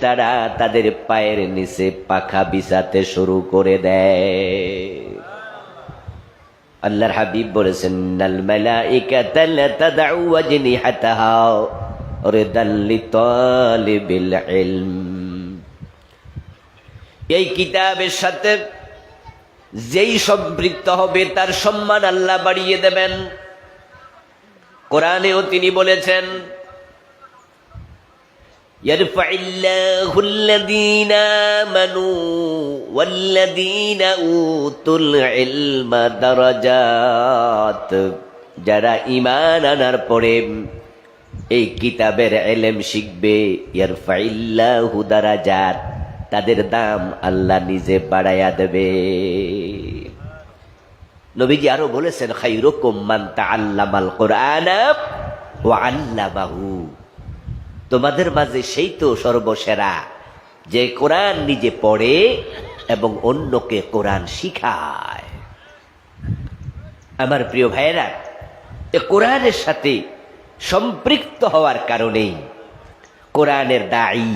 তারা তাদের পায়ের নিচে পাখা বিছাতে শুরু করে দেয়। আল্লাহর হাবিব বলেছেন, নাল তাদউ এই কিতাবের সাথে যেই সম্পৃক্ত হবে, তার সম্মান আল্লাহ বাড়িয়ে দেবেন। কোরআনেও তিনি বলেছেন يرفع الله الذين آمنوا والذين أوتوا العلم درجات যারা ইমান আনার পরে এই কিতাবের এলেম শিখবে ইয়ারফাইল্লাহু দারাজাত তাদের দাম আল্লাহ নিজে বাড়াইয়া দেবে নবীজি আরো বলেছেন খাইরুকুম মান তাআল্লামাল কোরআনা ওয়া আল্লামাহু তোমাদের মাঝে সেই তো সর্বসেরা, যে কোরআন নিজে পড়ে এবং অন্যকে কোরআন শিখায়। আমার প্রিয় ভাইয়েরা, এ কোরআনের সাথে সম্পৃক্ত হওয়ার কারণেই কোরআনের দায়ী,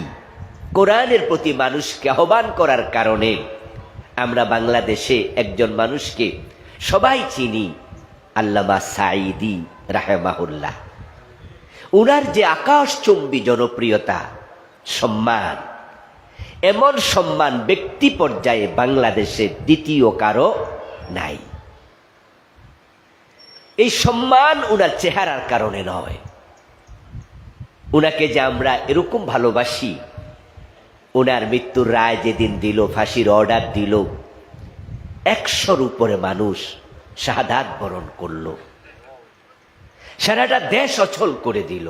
কোরআনের প্রতি মানুষকে আহ্বান করার কারণে আমরা বাংলাদেশে একজন মানুষকে সবাই চিনি, আল্লামা সাইদি রাহেমাহুল্লাহ। উনার যে আকাশচুম্বী জনপ্রিয়তা, সম্মান, এমন সম্মান ব্যক্তি পর্যায়ে বাংলাদেশে দ্বিতীয় কারও নাই। এই সম্মান উনার চেহারার কারণে নয়। উনাকে যে আমরা এরকম ভালোবাসি, উনার মৃত্যুর রায় যেদিন দিল, ফাঁসির অর্ডার দিল, একশোর উপরে মানুষ শাহাদাত বরণ করল। সারাটা দেশ অচল করে দিল।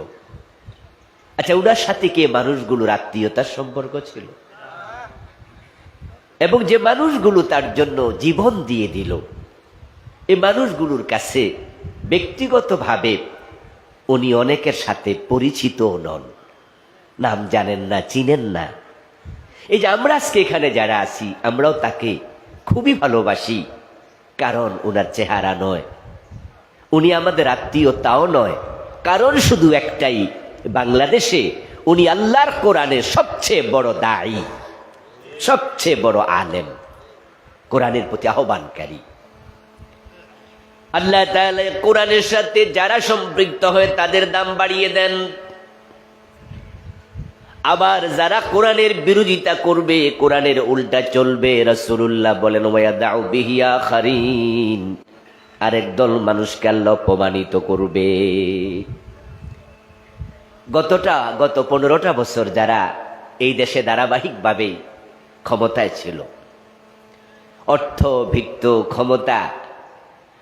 আচ্ছা ওনার সাথে কে মানুষগুলোর আত্মীয়তার সম্পর্ক ছিল? এবং যে মানুষগুলো তার জন্য জীবন দিয়ে দিল, এই মানুষগুলোর কাছে ব্যক্তিগতভাবে উনি অনেকের সাথে পরিচিত নন। নাম জানেন না, চিনেন না। এই যে আমরা আজকে এখানে যারা আছি, আমরাও তাকে খুবই ভালোবাসি, কারণ ওনার চেহারা নয়। উনি আমাদের আত্মীয়, তাও নয়। কারণ শুধু একটাই, বাংলাদেশে উনি আল্লাহর কোরআনের সবচেয়ে বড় দায়ী, সবচেয়ে বড় আলেম, কোরআনের প্রতি আহ্বানকারী। আল্লাহ কোরআনের সাথে যারা সম্পৃক্ত হয়, তাদের দাম বাড়িয়ে দেন। আবার যারা কোরআনের বিরোধিতা করবে, কোরআনের উল্টা চলবে, রাসূলুল্লাহ বলেন, ওয়া বিহিয়া খারিন আরেক দল মানুষকে আল্লাহ অপমানিত করবে। গতটা, গত পনেরোটা বছর যারা এই দেশে ধারাবাহিকভাবে ক্ষমতায় ছিল অর্থ ভিত্ত ক্ষমতা,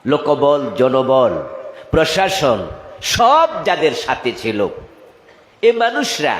লোকবল, জনবল, প্রশাসন, সব যাদের সাথে ছিল, এ মানুষরা